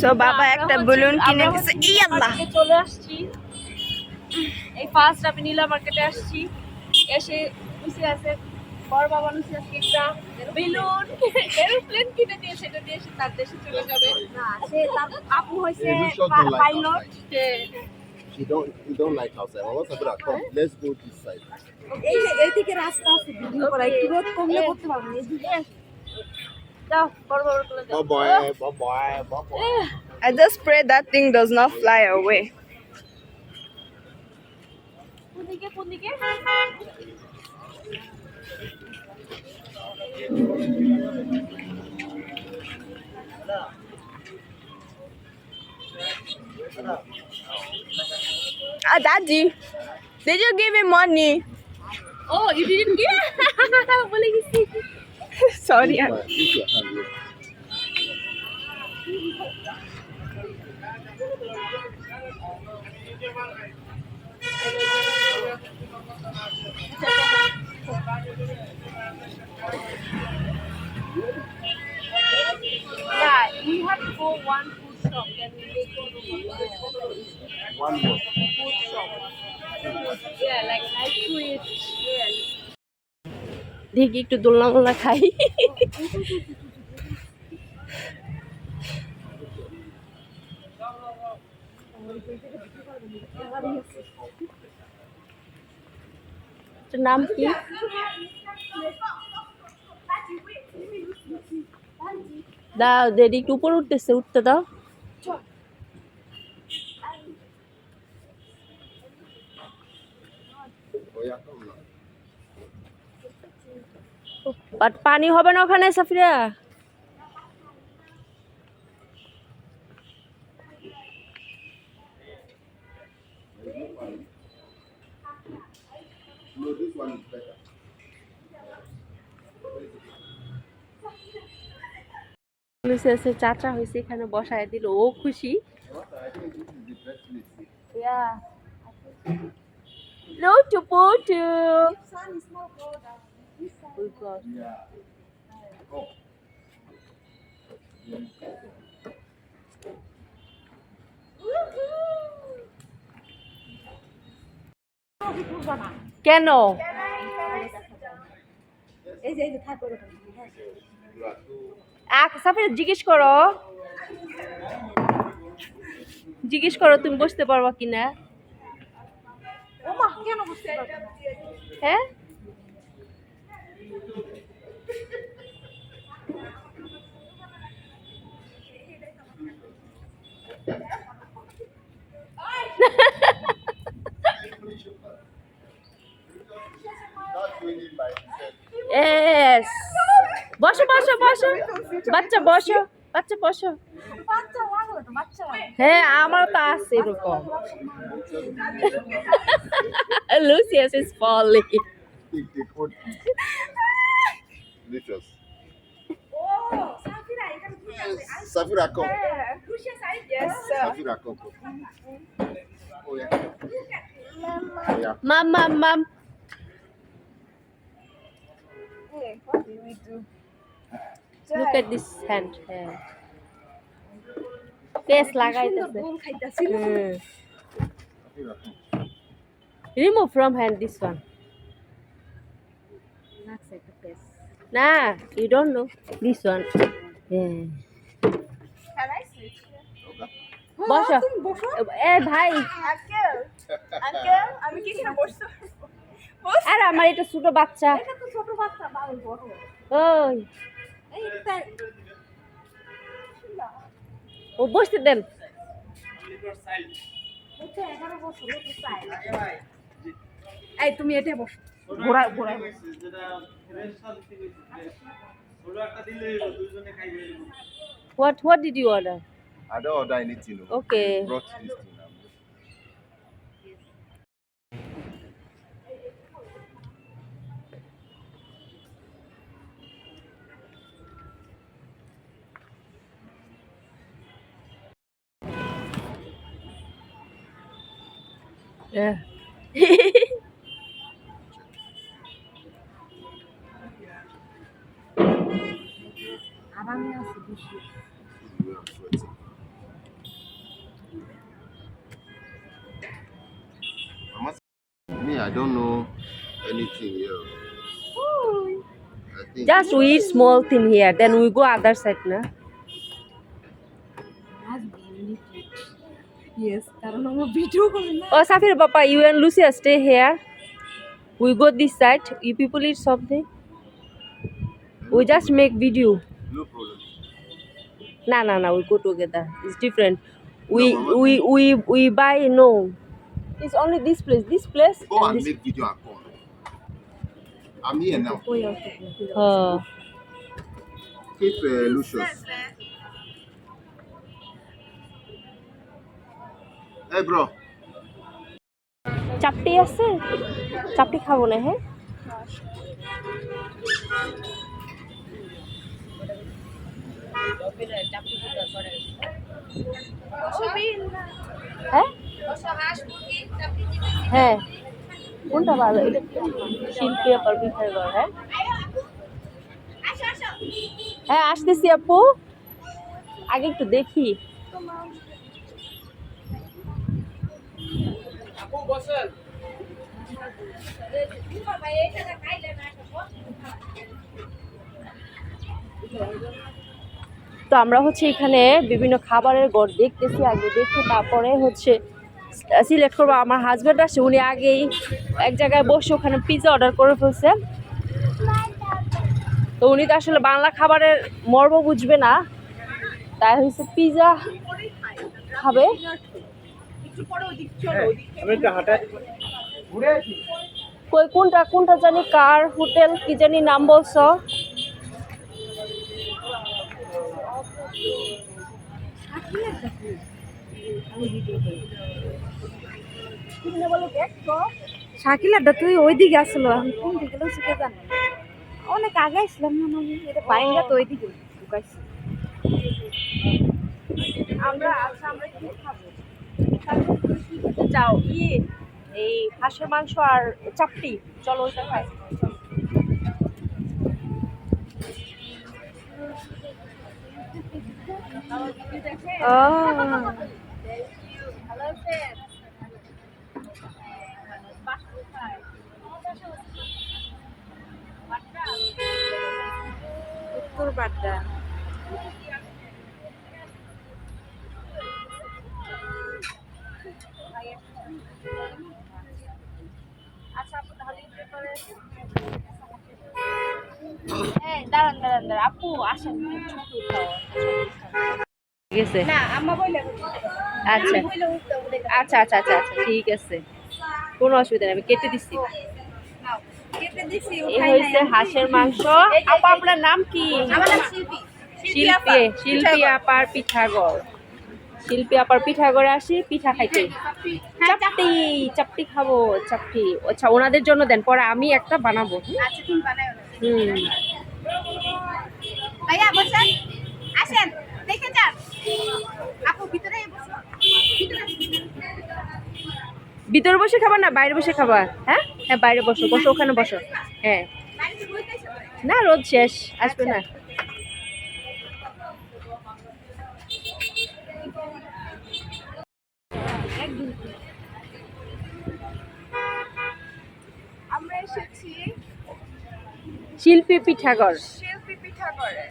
So বাবা একটা balloon কিনে গেছে ইয়াল্লাহ মার্কেটে চলে আসছি এই ফার্স্ট আমি নীলা মার্কেটে আসছি এসে লুসি আছে বড় বাবা লুসি আছে একটা বেলুন এরোপ্লেন কিনে দিয়ে সেটা দিয়ে সে তার দেশে চলে যাবে না সে তার আপু light pilot outside. Don't you don't like outside. Well, what's up with that? Come, let's go this side. এই এইদিকে রাস্তা আছে ভিডিও করা একটু রোদ কমলে করতে পারব না I just pray that thing does not fly away. Ah, Daddy, did you give him money? Oh, you didn't give? sorry ạ Yeah, we have to one food shop, one more food shop. Yeah, like ice cream. Yeah. দেখি একটু দোলনা মোলনা খাই। নাম কি? দাও দেরি একটু উপরে উঠতেছে উঠতে দাও। Oh yeah, come. বাট পানি হবে না ওখানে সাফিরা চাচা হয়েছে এখানে বসায় দিল। ও খুশি। What I think this is the best place. Yeah. Lutu putu. Oh God. Yeah. Oh. কেন জিজ্ঞেস করো জিজ্ঞেস করো তুমি বসতে পারবা কিনা? হ্যাঁ Not doing it by himself. এস বসো বসো বসো বাচ্চা বসো বাচ্চা বসো বাচ্চা লাগল তো বাচ্চা লাগল। হ্যাঁ আমারও তো আছে এরকম Lucius is falling. Take the coat. Delicious. ও সাফিরা এখানে বসে আছে। Yes. Safira, come. হ্যাঁ, Lucius, I- Yes, sir. Safira, come. come. Oh yeah. Oh yeah. Mom, mom, mom. Hey, what did we do? Look at this hand. হ্যাঁ pace লাগাইতেছে গোল খাইতাছিল। হুম Safira, come. Remove from hand this one লাগছে একটা pace. না you don't know this one হ্যাঁ বসো। এ ভাই। Uncle, uncle, আমি কি বসতে আর আমার এটা ছোট বাচ্চা। ছোট বাচ্চা, ওই। ও বসতে দেন। এই তুমি এটা বসো। What what did you order I don't order anything. No. Okay. I brought this thing. Um. Yeah. I don't know anything here. I think Just we eat small thing here, then we go other side না yes কারণ আমার video করে না Oh, Safir Papa, you and Lucia stay here. We go this side. You people eat something. We just make video. no problem. Nah, nah, nah. We go together. It's different. We No, Mama. we we we buy no. It's only this place. This place. Go and this. make video and call. I'm here now. Uh, Keep uh, Lucius. Hey, bro. চাপটি আছে চাপটি খাবো না হ্যাঁ হ্যাঁ হ্যাঁ। কোনটা ভালো? এটা শিল্পী আপার পিঠার ঘর হ্যাঁ? হ্যাঁ আসতেছি আপু। আগে একটু দেখি। তো আমরা হচ্ছে এখানে বিভিন্ন খাবারের গড় দেখতেছি আগে দেখে তারপরে হচ্ছে সিলেক্ট করব, আমার হাজব্যান্ড আসে, উনি আগেই এক জায়গায় বসে ওখানে পিৎজা অর্ডার করে ফেলছে। তো উনি তো আসলে বাংলা খাবারের মর্ম বুঝবে না, তাই হচ্ছে পিৎজা খাবে। কই, কোনটা কোনটা জানি, কার হোটেল, কি জানি নাম বলছো? শাকিলাটা তুই ওই দিকে আসলো আমি কোন দিকে শিখে জানি। অনেক আগে আসলাম না আমি এটা পাইঙ্গা তো ওই দিকে ঢুকাইছি। আমরা আচ্ছা আমরা কি খাব? যাও ই এই হাঁসের মাংস আর চাপটি। চলো ওইটা খাই। ও। উত্তর বাড্ডা। হ্যাঁ দাঁড়ান দাঁড়ান দাঁড়ান। আপু আসেন ছবি ঠিক আছে। না আম্মা বইলে আচ্ছা। আচ্ছা আচ্ছা আচ্ছা আচ্ছা ঠিক আছে। কোনো অসুবিধা নেই আমি কেটে দিচ্ছি এই হয়েছে হাঁসের মাংস। আপা আপনার নাম কি? শিল্পী। শিল্পী শিল্পী আপার পিঠাগড় শিল্পী আপার পিঠাগড়ে আসি পিঠা খাইতে চাপটি চাপটি। খাব চাপটি। আচ্ছা ওনাদের জন্য দেন পরে আমি একটা বানাবো। আচ্ছা হুম। আসেন দেখে যান। আপু ভিতরে ভিতরে ভিতরে বসে খাবার না বাইরে বসে খাবার? হ্যাঁ? হ্যাঁ বাইরে বসো বসো ওখানে বসো। হ্যাঁ। না রোদ শেষ আসবে না। আমরা এসেছি শিল্পী পিঠাগড় শিল্পী পিঠা করে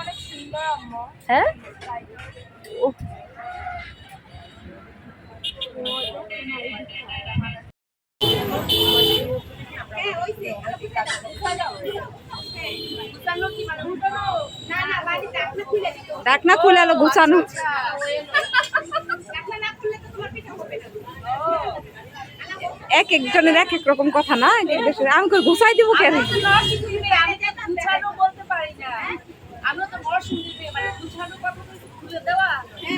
অনেক সুন্দর আম্মু। হ্যাঁ? ডাকনা খুলে আলো, গুছানো। এক একজনের এক এক রকম কথা না? এক আমি গুছাই দিব কেন আমি তো গুছানো বলতে পারি না আমরা তো বড় শুনতে মানে গুছানো কথা তো খুলে দেওয়া হ্যাঁ হ্যাঁ মানে ডাকনা খুলে দেওয়া আরও সময় লাগবে মনে হয় না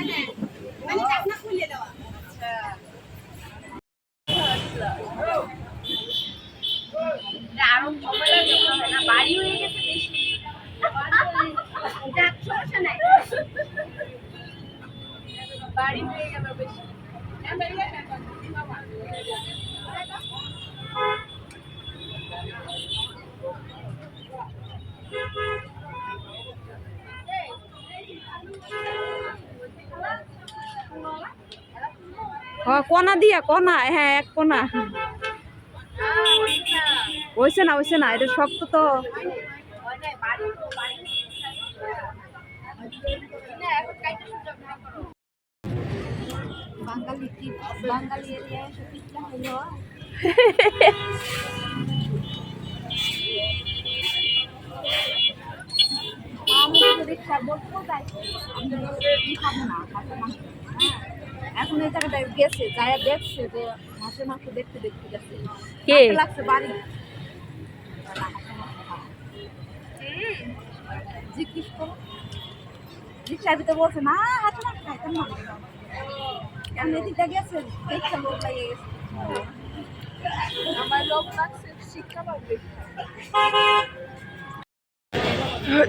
বাড়ি হয়ে গেল বেশি। কোনা দিয়া কোনা হ্যাঁ এক কোনা হইছে না হইছে না, এটা শক্ত তো। আমি খাব না এখন এই জায়গাটায় গেছে যারা দেখছে যে হাঁসের মাংস দেখতে দেখতে গেছে। কে? লাগছে বাড়ি। জিজ্ঞেস করো? বলছে না হাতে মাংস খাইতাম না এখন এদিকটা গেছে দেখছে লোক লাগিয়ে গেছে। আমার লোক লাগছে শিক্ষা পাবে।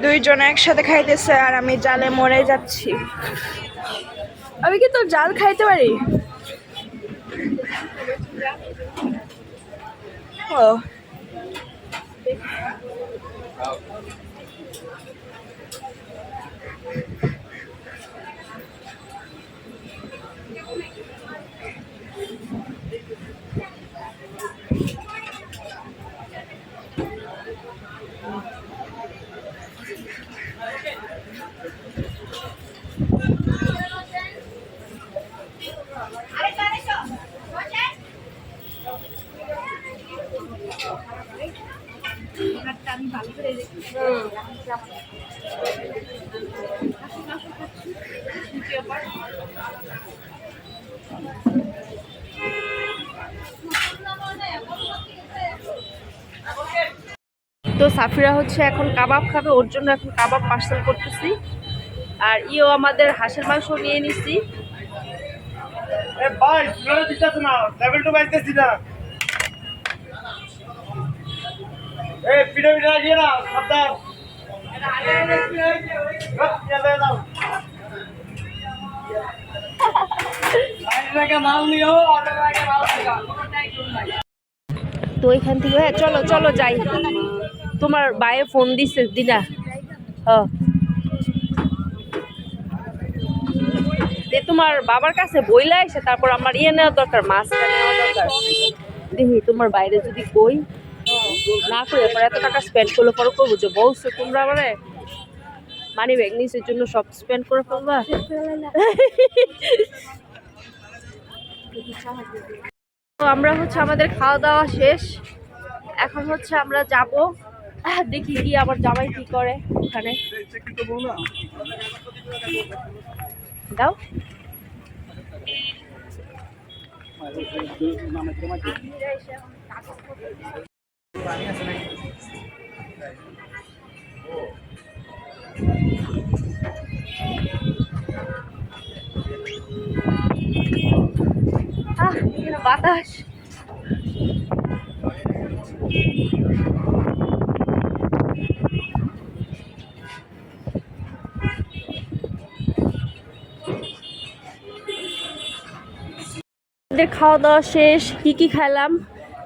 দুইজন একসাথে খাইতেছে আর আমি জালে মরে যাচ্ছি। আমি কি তোর জাল খাইতে পারি? ও। তো সাফিরা হচ্ছে এখন কাবাব খাবে ওর জন্য এখন কাবাব পার্সেল করতেছি। আর ইও আমাদের হাঁসের মাংস নিয়ে নিছি। তো এখান থেকে হ্যাঁ চলো চলো যাই। তোমার বায়ে ফোন দিছে, দিনা। যে তোমার বাবার কাছে বইলা এসে তারপর আমার ইয়ে নেওয়া দরকার মাছটা নেওয়া দরকার। দেখি, তোমার বাইরে যদি কই না করে পরে এত টাকা স্পেন্ড করলে পরে করব যে, বলছো তোমরা মানে মানি ব্যাগ নিচের জন্য সব স্পেন্ড করে ফেলবা? তো আমরা হচ্ছে আমাদের খাওয়া দাওয়া শেষ। এখন হচ্ছে আমরা যাব। দেখি কি আবার জামাই কি করে ওখানে। দাও। বাতাস। আমাদের খাওয়া দাওয়া শেষ, কি কি খেলাম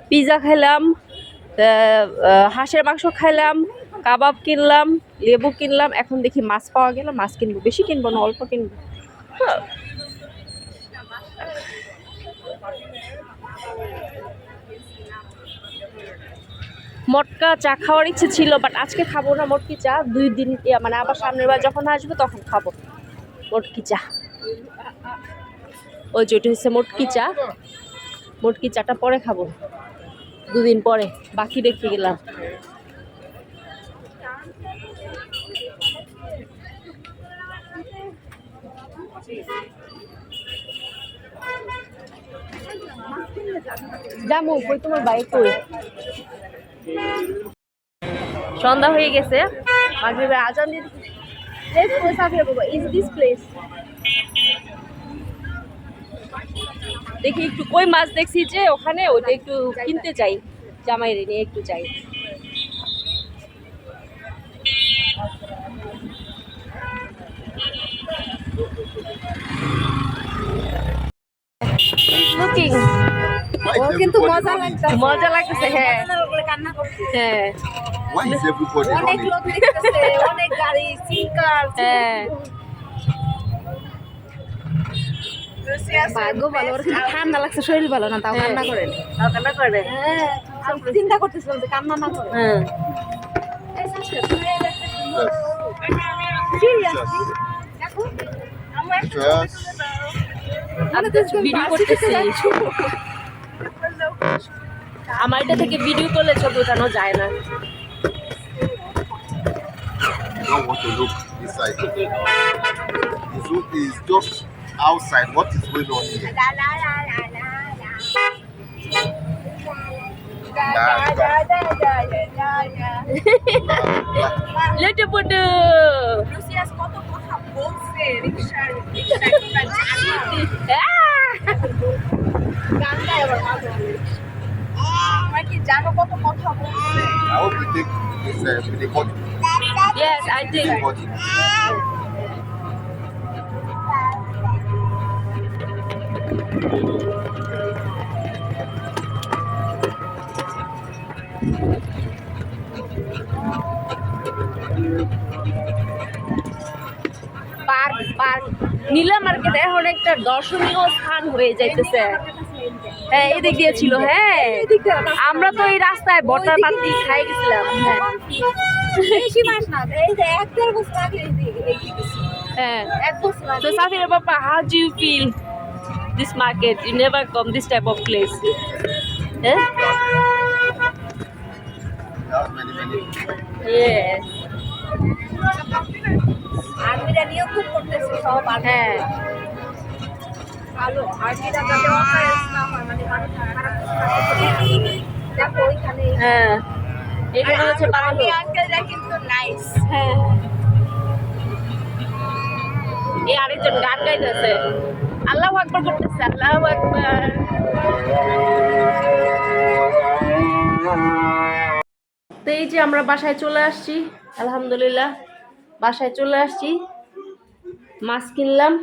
পিৎজা খেলাম হাঁসের মাংস খাইলাম, কাবাব কিনলাম, লেবু কিনলাম, এখন দেখি মাছ পাওয়া গেল, মাছ কিনবো, বেশি কিনবো না, অল্প কিনবো। মটকা চা খাওয়ার ইচ্ছে ছিল বাট আজকে খাব না মটকি চা, দুই দিন মানে আবার সামনের বার যখন আসবে তখন খাব মটকি চা ওই যে ওটা হচ্ছে মটকি চা। মটকি চাটা পরে খাব। দুদিন পরে, বাকি রেখে গেলাম। তোমার বাইক সন্ধ্যা হয়ে গেছে। মাগরিবের আজান Baba. Is this দেখি একটু কই মাছ দেখছি যে ওখানে ওটা একটু কিনতে চাই জামাই রে নিয়ে একটু চাই লুকিং ও কিন্তু মজা লাগছে মজা লাগতেছে হ্যাঁ। হ্যাঁ। অনেক লোক দেখতেছে অনেক গাড়ি সিঙ্কার হ্যাঁ। ভাগ্য ভালো কিন্তু ঠান্ডা লাগছে শরীর ভালো না তাও কান্না করে। কান্না করে। হ্যাঁ চিন্তা করতেছিলাম যে কান্না না করে। হ্যাঁ। আমি তো ভিডিও করতেছি। আমার এটা থেকে ভিডিও করলে ছবি ওঠানো যায় না। Don't want to look inside. The zoo is just outside. What is going on here? লেটে পটু লুসিয়াস কত কথা বলছে রিকশার গান গায় আবার মাঝে মাঝে। তোমরা কি জানো কত কথা বলছে I hope you take this uh, with the body. Yes I With think the body. Park park Nila market এখন একটা দর্শনীয় স্থান হয়ে যাইতেছে। হ্যাঁ এদিক দিয়ে ছিল হ্যাঁ। আমরা তো এই রাস্তায় বর্তার পাতি খাই গেছিলাম হ্যাঁ। বেশি মাস না এই যে এক দেড় this market? You never come this type of place. Eh? Yes. আর্মিরা নিয়োগ খুব করতেছে সব হ্যাঁ ভালো আর্মিরা যাতে অকারেন্স না হয় মানে মানুষ। দেখো ওইখানে হ্যাঁ এখানে হচ্ছে আর্মি আঙ্কেলরা কিন্তু নাইস হ্যাঁ এই আরেকজন গান গাইতেছে আল্লাহ আকবর করতেছে আল্লাহ আকবর। তো এই যে আমরা বাসায় চলে আসছি, আলহামদুলিল্লাহ, বাসায় চলে আসছি, মাছ কিনলাম।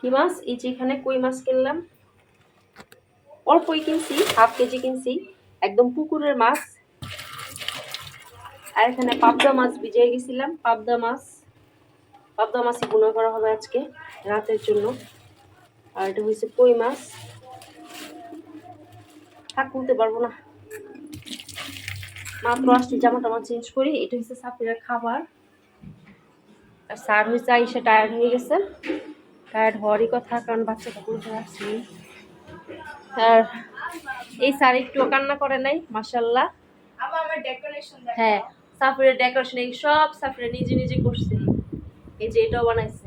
কি মাছ? এই যে এখানে কই মাছ কিনলাম? অল্পই কিনছি, হাফ কেজি কিনছি, একদম পুকুরের মাছ। আর এখানে পাবদা মাছ ভিজিয়ে গেছিলাম, পাবদা মাছ। পাবদা মাছই গুঁড়ো করা হবে আজকে রাতের জন্য। আর এটা হয়েছে কই মাছ? থাক তুলতে পারব না। মাত্র আসছি জামা টামা চেঞ্জ করি এটা হচ্ছে সাপিরের খাবার। আর স্যার হয়েছে আইসা টায়ার্ড হয়ে গেছে। টায়ার্ড হওয়ারই কথা কারণ বাচ্চা ধরে আসছি আর এই স্যার একটু কান্না করে নাই মাসাল্লাহ আমার আমার ডেকোরেশন হ্যাঁ সাফিরের ডেকোরেশন এই সব সাফিরে নিজে নিজে করছে। এই যে এটাও বানাইছে।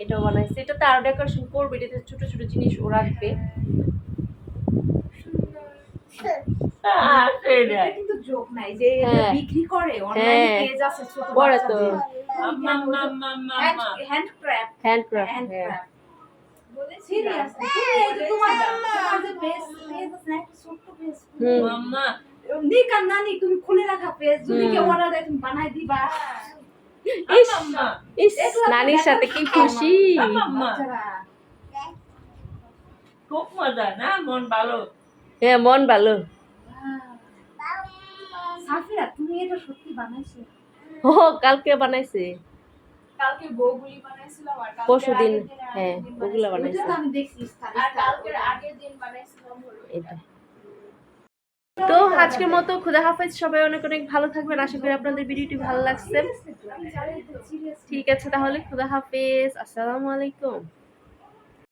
এটাও বানাইছে। এটাতে আরও ডেকোরেশন করবে এটাতে ছোট ছোট জিনিস ও রাখবে। কিন্তু জোক নাই যে হ্যাঁ। বিক্রি করে অনলাইনে হ্যাঁ। পেজ আছে ছোট করে তো। হ্যান্ড হ্যান্ডক্রাফট হ্যান্ড হ্যাঁ। ক্রাফট সিরিয়াস তোমার তোমার যে পেজ পেজ আছে না একটা ছোট্ট পেজ হুম। নিকা নানি তুমি খুলে রাখা পেজ যদি কেউ অর্ডার দেয় তুমি বানাই দিবা। ইস ইস নানির সাথে কি খুশি? খুব মজা না? মন ভালো। হ্যাঁ মন ভালো। সাফিরা তুমি এটা সত্যি বানাইছো? ও কালকে বানাইছে। কালকে বউগুলি বানাইছিলাম আর কালকে পরশুদিন, দিন হ্যাঁ, ওগুলা বানাইছিলাম। আমি দেখছি আর কালকের আগের দিন বানাইছিলাম হলো। এটা তো আজকের মতো খুদা হাফেজ সবাই অনেক অনেক ভালো থাকবেন। আশা করি আপনাদের ভিডিওটি ভালো লাগছে। ঠিক আছে তাহলে খুদা হাফেজ। আসসালামু আলাইকুম।